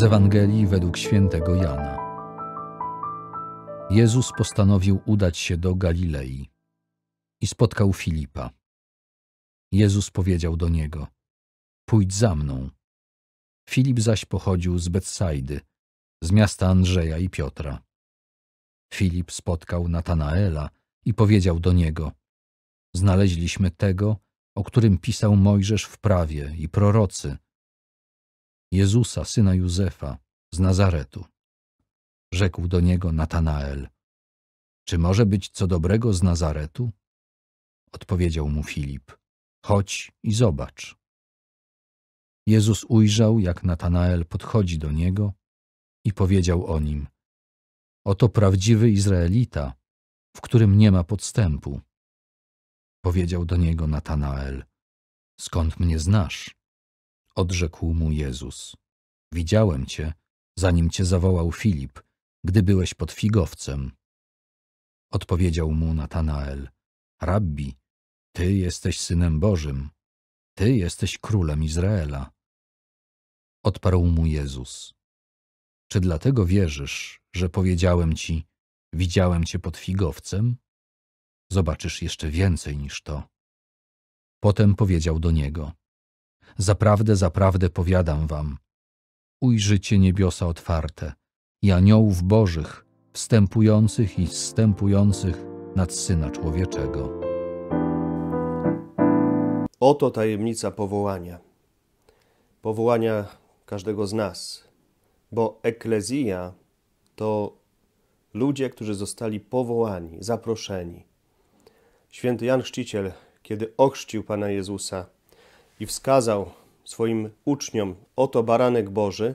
Z Ewangelii według świętego Jana. Jezus postanowił udać się do Galilei i spotkał Filipa. Jezus powiedział do niego: Pójdź za mną. Filip zaś pochodził z Betsaidy, z miasta Andrzeja i Piotra. Filip spotkał Natanaela i powiedział do niego: Znaleźliśmy tego, o którym pisał Mojżesz w prawie i prorocy Jezusa, syna Józefa, z Nazaretu. Rzekł do niego Natanael: Czy może być co dobrego z Nazaretu? Odpowiedział mu Filip: Chodź i zobacz. Jezus ujrzał, jak Natanael podchodzi do niego i powiedział o nim: Oto prawdziwy Izraelita, w którym nie ma podstępu. Powiedział do niego Natanael: Skąd mnie znasz? Odrzekł mu Jezus. Widziałem cię, zanim cię zawołał Filip, gdy byłeś pod figowcem. Odpowiedział mu Natanael. Rabbi, ty jesteś synem Bożym. Ty jesteś królem Izraela. Odparł mu Jezus. Czy dlatego wierzysz, że powiedziałem ci, widziałem cię pod figowcem? Zobaczysz jeszcze więcej niż to. Potem powiedział do niego: Zaprawdę, zaprawdę powiadam wam, ujrzycie niebiosa otwarte i aniołów bożych, wstępujących i zstępujących nad Syna Człowieczego. Oto tajemnica powołania. Powołania każdego z nas, bo eklezja to ludzie, którzy zostali powołani, zaproszeni. Święty Jan Chrzciciel, kiedy ochrzcił Pana Jezusa, i wskazał swoim uczniom, oto baranek Boży,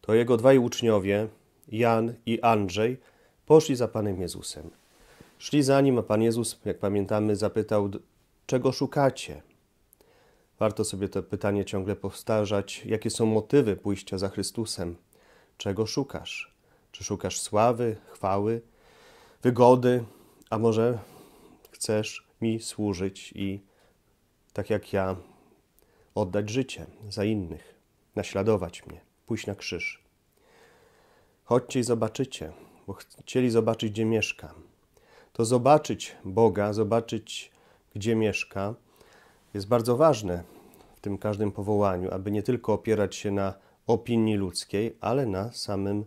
to jego dwaj uczniowie, Jan i Andrzej, poszli za Panem Jezusem. Szli za nim, a Pan Jezus, jak pamiętamy, zapytał, czego szukacie? Warto sobie to pytanie ciągle powtarzać, jakie są motywy pójścia za Chrystusem? Czego szukasz? Czy szukasz sławy, chwały, wygody, a może chcesz mi służyć i tak jak ja oddać życie za innych, naśladować mnie, pójść na krzyż. Chodźcie i zobaczycie, bo chcieli zobaczyć, gdzie mieszka. To zobaczyć Boga, zobaczyć, gdzie mieszka, jest bardzo ważne w tym każdym powołaniu, aby nie tylko opierać się na opinii ludzkiej, ale na samym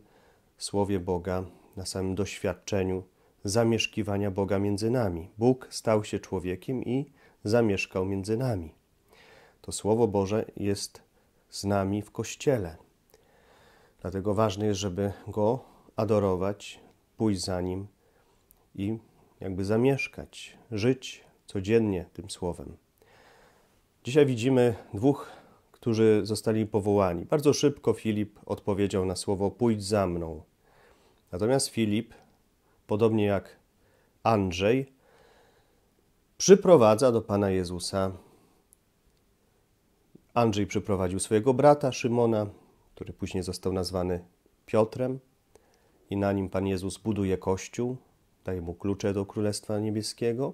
Słowie Boga, na samym doświadczeniu zamieszkiwania Boga między nami. Bóg stał się człowiekiem i zamieszkał między nami to Słowo Boże jest z nami w Kościele. Dlatego ważne jest, żeby Go adorować, pójść za Nim i jakby zamieszkać, żyć codziennie tym Słowem. Dzisiaj widzimy dwóch, którzy zostali powołani. Bardzo szybko Filip odpowiedział na słowo pójdź za mną. Natomiast Filip, podobnie jak Andrzej, przyprowadza do Pana Jezusa Andrzej przyprowadził swojego brata Szymona, który później został nazwany Piotrem, i na nim Pan Jezus buduje kościół, daje mu klucze do Królestwa Niebieskiego.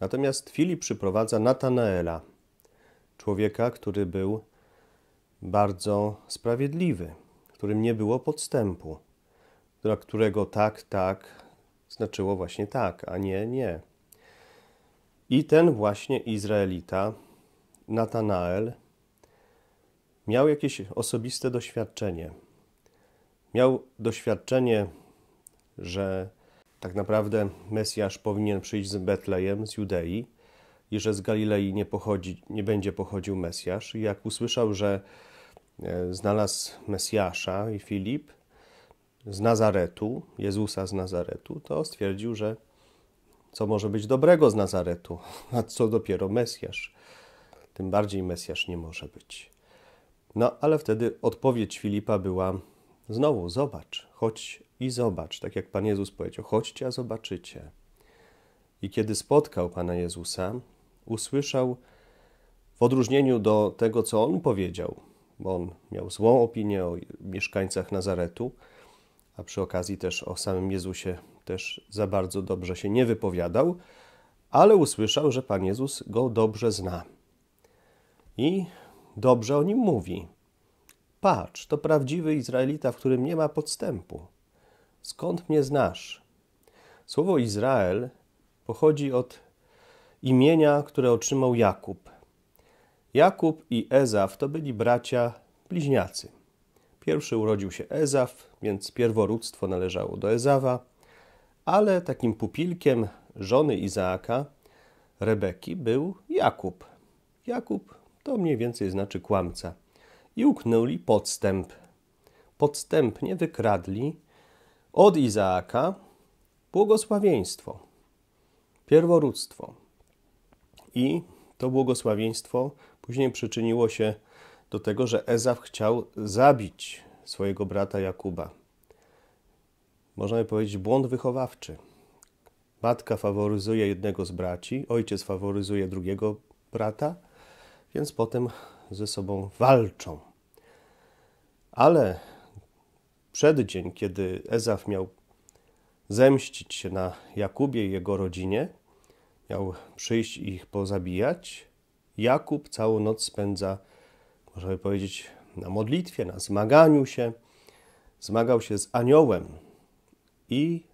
Natomiast Filip przyprowadza Natanaela, człowieka, który był bardzo sprawiedliwy, którym nie było podstępu, dla którego tak, tak znaczyło właśnie tak, a nie, nie. I ten właśnie Izraelita, Natanael, miał jakieś osobiste doświadczenie. Miał doświadczenie, że tak naprawdę Mesjasz powinien przyjść z Betlejem, z Judei i że z Galilei nie, pochodzi, nie będzie pochodził Mesjasz. I jak usłyszał, że e, znalazł Mesjasza i Filip z Nazaretu, Jezusa z Nazaretu, to stwierdził, że co może być dobrego z Nazaretu, a co dopiero Mesjasz. Tym bardziej Mesjasz nie może być. No, ale wtedy odpowiedź Filipa była: znowu, zobacz, chodź i zobacz. Tak jak Pan Jezus powiedział: chodźcie, a zobaczycie. I kiedy spotkał Pana Jezusa, usłyszał w odróżnieniu do tego, co on powiedział, bo on miał złą opinię o mieszkańcach Nazaretu, a przy okazji też o samym Jezusie też za bardzo dobrze się nie wypowiadał, ale usłyszał, że Pan Jezus go dobrze zna. I dobrze o nim mówi. Patrz, to prawdziwy Izraelita, w którym nie ma podstępu. Skąd mnie znasz? Słowo Izrael pochodzi od imienia, które otrzymał Jakub. Jakub i Ezaf to byli bracia bliźniacy. Pierwszy urodził się Ezaf, więc pierworództwo należało do Ezawa, ale takim pupilkiem żony Izaaka, Rebeki, był Jakub. Jakub to mniej więcej znaczy kłamca. I uknęli podstęp. Podstępnie wykradli od Izaaka błogosławieństwo, pierworództwo. I to błogosławieństwo później przyczyniło się do tego, że Ezaf chciał zabić swojego brata Jakuba. Można by powiedzieć błąd wychowawczy. Matka faworyzuje jednego z braci, ojciec faworyzuje drugiego brata, więc potem ze sobą walczą. Ale przeddzień, kiedy Ezaf miał zemścić się na Jakubie i jego rodzinie, miał przyjść i ich pozabijać, Jakub całą noc spędza, można by powiedzieć, na modlitwie, na zmaganiu się. Zmagał się z aniołem i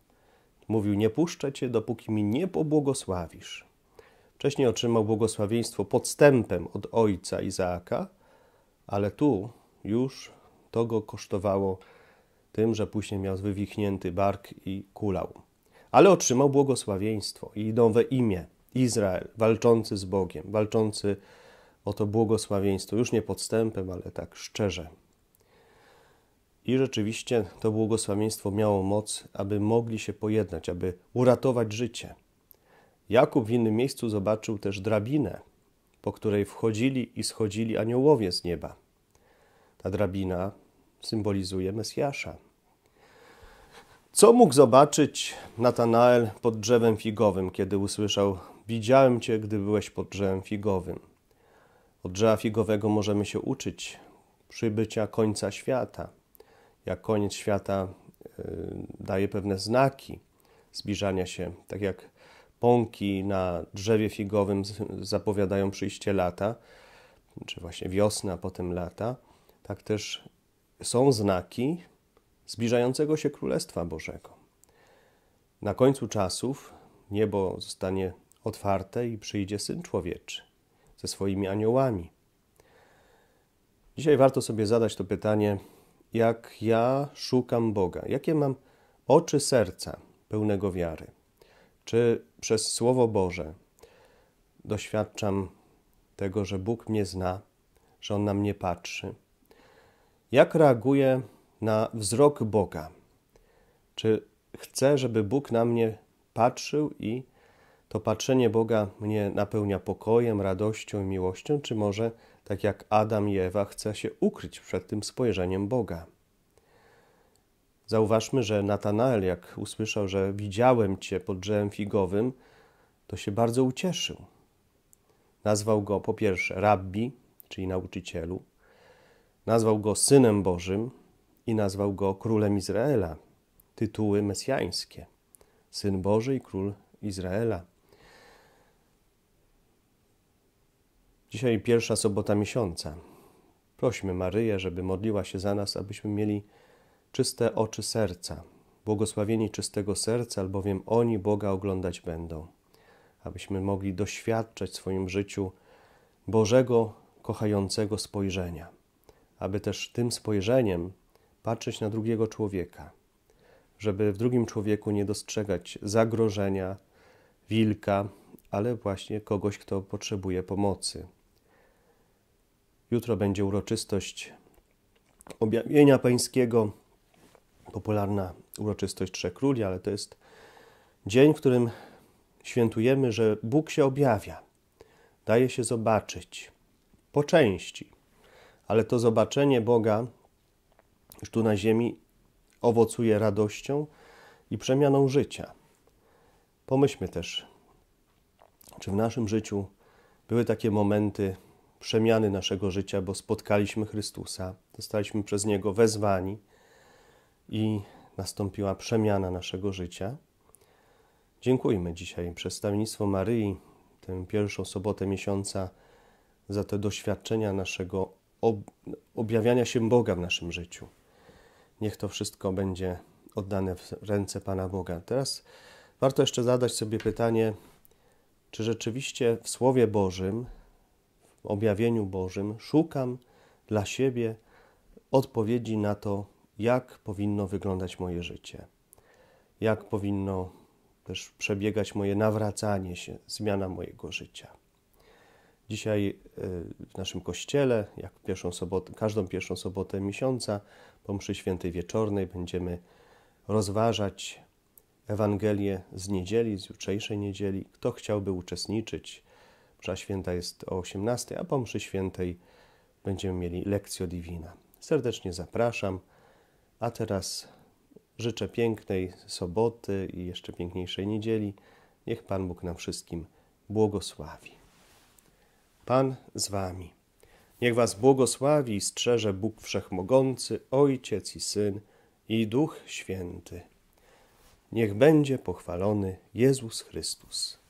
mówił: Nie puszczę cię, dopóki mi nie pobłogosławisz. Wcześniej otrzymał błogosławieństwo podstępem od ojca Izaaka, ale tu już to go kosztowało tym, że później miał wywichnięty bark i kulał. Ale otrzymał błogosławieństwo i nowe imię Izrael, walczący z Bogiem, walczący o to błogosławieństwo, już nie podstępem, ale tak szczerze. I rzeczywiście to błogosławieństwo miało moc, aby mogli się pojednać, aby uratować życie. Jakub w innym miejscu zobaczył też drabinę, po której wchodzili i schodzili aniołowie z nieba. Ta drabina symbolizuje Mesjasza. Co mógł zobaczyć Natanael pod drzewem figowym, kiedy usłyszał: Widziałem cię, gdy byłeś pod drzewem figowym? Od drzewa figowego możemy się uczyć przybycia końca świata. Jak koniec świata y, daje pewne znaki zbliżania się, tak jak pąki na drzewie figowym zapowiadają przyjście lata, czy właśnie wiosna, a potem lata, tak też są znaki zbliżającego się Królestwa Bożego. Na końcu czasów niebo zostanie otwarte i przyjdzie Syn Człowieczy ze swoimi aniołami. Dzisiaj warto sobie zadać to pytanie, jak ja szukam Boga, jakie mam oczy serca pełnego wiary. Czy przez Słowo Boże doświadczam tego, że Bóg mnie zna, że On na mnie patrzy? Jak reaguję na wzrok Boga? Czy chcę, żeby Bóg na mnie patrzył i to patrzenie Boga mnie napełnia pokojem, radością i miłością, czy może, tak jak Adam i Ewa, chce się ukryć przed tym spojrzeniem Boga? Zauważmy, że Natanael, jak usłyszał, że widziałem Cię pod drzewem figowym, to się bardzo ucieszył. Nazwał go po pierwsze rabbi, czyli nauczycielu, nazwał go synem Bożym i nazwał go królem Izraela. Tytuły mesjańskie: Syn Boży i król Izraela. Dzisiaj pierwsza sobota miesiąca. Prośmy Maryję, żeby modliła się za nas, abyśmy mieli czyste oczy serca, błogosławieni czystego serca, albowiem oni Boga oglądać będą. Abyśmy mogli doświadczać w swoim życiu Bożego, kochającego spojrzenia, aby też tym spojrzeniem patrzeć na drugiego człowieka, żeby w drugim człowieku nie dostrzegać zagrożenia, wilka, ale właśnie kogoś, kto potrzebuje pomocy. Jutro będzie uroczystość objawienia pańskiego, popularna uroczystość Trzech Króli, ale to jest dzień, w którym świętujemy, że Bóg się objawia, daje się zobaczyć po części, ale to zobaczenie Boga już tu na ziemi owocuje radością i przemianą życia. Pomyślmy też, czy w naszym życiu były takie momenty przemiany naszego życia, bo spotkaliśmy Chrystusa, zostaliśmy przez Niego wezwani i nastąpiła przemiana naszego życia. Dziękujmy dzisiaj przedstawienictwo Maryi, tę pierwszą sobotę miesiąca, za te doświadczenia naszego objawiania się Boga w naszym życiu. Niech to wszystko będzie oddane w ręce Pana Boga. Teraz warto jeszcze zadać sobie pytanie, czy rzeczywiście w Słowie Bożym, w objawieniu Bożym szukam dla siebie odpowiedzi na to, jak powinno wyglądać moje życie, jak powinno też przebiegać moje nawracanie się, zmiana mojego życia. Dzisiaj y, w naszym kościele, jak pierwszą sobotę, każdą pierwszą sobotę miesiąca, po mszy świętej wieczornej będziemy rozważać Ewangelię z niedzieli, z jutrzejszej niedzieli. Kto chciałby uczestniczyć, msza święta jest o 18, a po mszy świętej będziemy mieli lekcję divina. Serdecznie zapraszam, a teraz życzę pięknej soboty i jeszcze piękniejszej niedzieli. Niech Pan Bóg nam wszystkim błogosławi. Pan z Wami. Niech Was błogosławi i strzeże Bóg Wszechmogący, Ojciec i Syn i Duch Święty. Niech będzie pochwalony Jezus Chrystus.